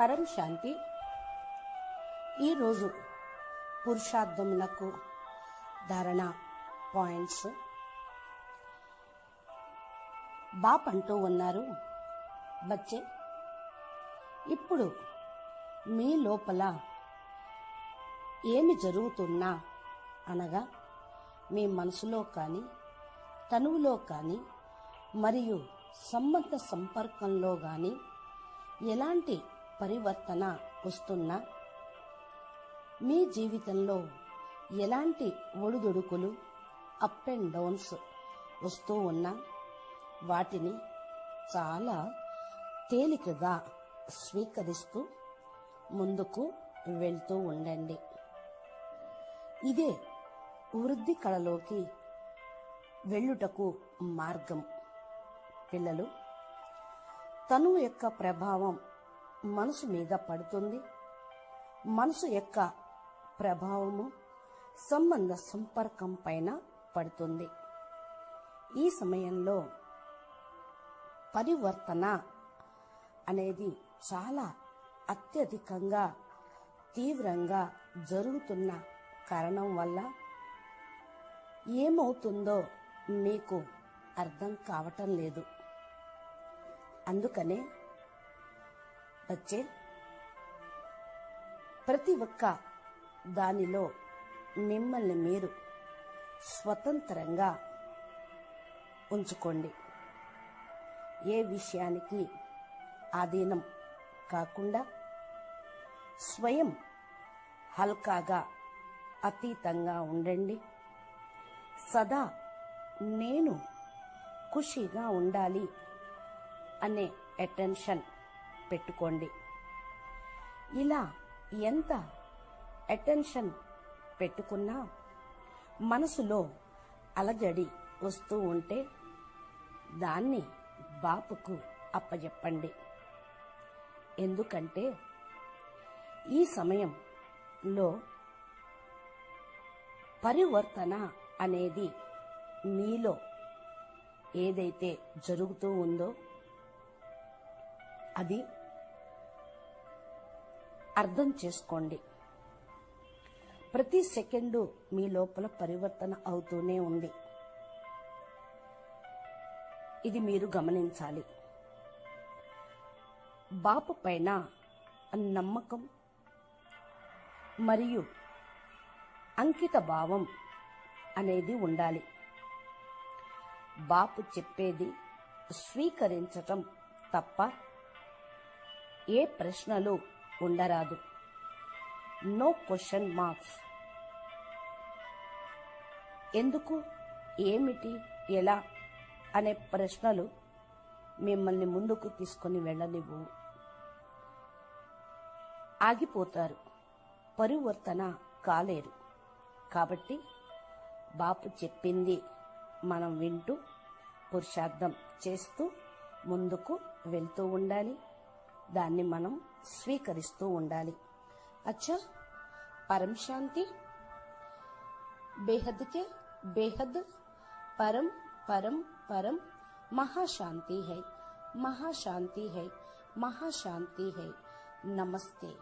పరం శాంతి. ఈరోజు పురుషార్థమునకు ధారణ పాయింట్స్. బాప్ అంటూ ఉన్నారు బచ్చే. ఇప్పుడు మీ లోపల ఏమి జరుగుతున్నా అనగా మీ మనసులో కానీ తనువులో కానీ మరియు సంబంధ సంపర్కంలో కానీ ఎలాంటి పరివర్తన వస్తున్నా మీ జీవితంలో ఎలాంటి ఒడిదుడుకులు అప్ అండ్ డౌన్స్ వస్తూ ఉన్నా వాటిని చాలా తేలికగా స్వీకరిస్తూ ముందుకు వెళ్తూ ఉండండి. ఇదే వృద్ధి కళలోకి వెళ్ళుటకు మార్గం. పిల్లలు తను యొక్క ప్రభావం మనసు మీద పడుతుంది. మనసు యొక్క ప్రభావము సంబంధ సంపర్కం పైన పడుతుంది. ఈ సమయంలో పరివర్తన అనేది చాలా అత్యధికంగా తీవ్రంగా జరుగుతున్న కారణం వల్ల ఏమవుతుందో మీకు అర్థం కావటం లేదు. అందుకనే వచ్చే ప్రతి ఒక్క దానిలో మిమ్మల్ని మీరు స్వతంత్రంగా ఉంచుకోండి. ఏ విషయానికి ఆధీనం కాకుండా స్వయం హల్కాగా అతీతంగా ఉండండి. సదా నేను ఖుషిగా ఉండాలి అనే అటెన్షన్ పెట్టుకోండి. ఇలా ఎంత అటెన్షన్ పెట్టుకున్నా మనసులో అలజడి వస్తూ ఉంటే దాన్ని బాపుకు అప్పజెప్పండి. ఎందుకంటే ఈ సమయంలో పరివర్తన అనేది మీలో ఏదైతే జరుగుతూ ఉందో అది అర్థం చేసుకోండి. ప్రతి సెకండు మీ లోపల పరివర్తన అవుతూనే ఉంది. ఇది మీరు గమనించాలి. బాపు పైన నమ్మకం మరియు అంకిత భావం అనేది ఉండాలి. బాపు చెప్పేది స్వీకరించటం తప్ప ఏ ప్రశ్నలు ఉండరాదు. నో క్వశ్చన్ మార్క్స్ ఎందుకు? ఏమిటి? ఎలా? అనే ప్రశ్నలు మిమ్మల్ని ముందుకు తీసుకొని వెళ్ళనివ్వు. ఆగిపోతారు. పరివర్తన కాలేరు కాబట్టి బాపు చెప్పింది మనం వింటూ పురుషార్థం చేస్తూ ముందుకు వెళ్తూ ఉండాలి. దాన్ని మనం స్వీకరిస్తూ ఉండాలి. అచ్చా పరం శాంతి బేహద్కే బేహద్ పరం పరం పరం మహాశాంతి హై మహాశాంతి హై మహాశాంతి హై నమస్తే.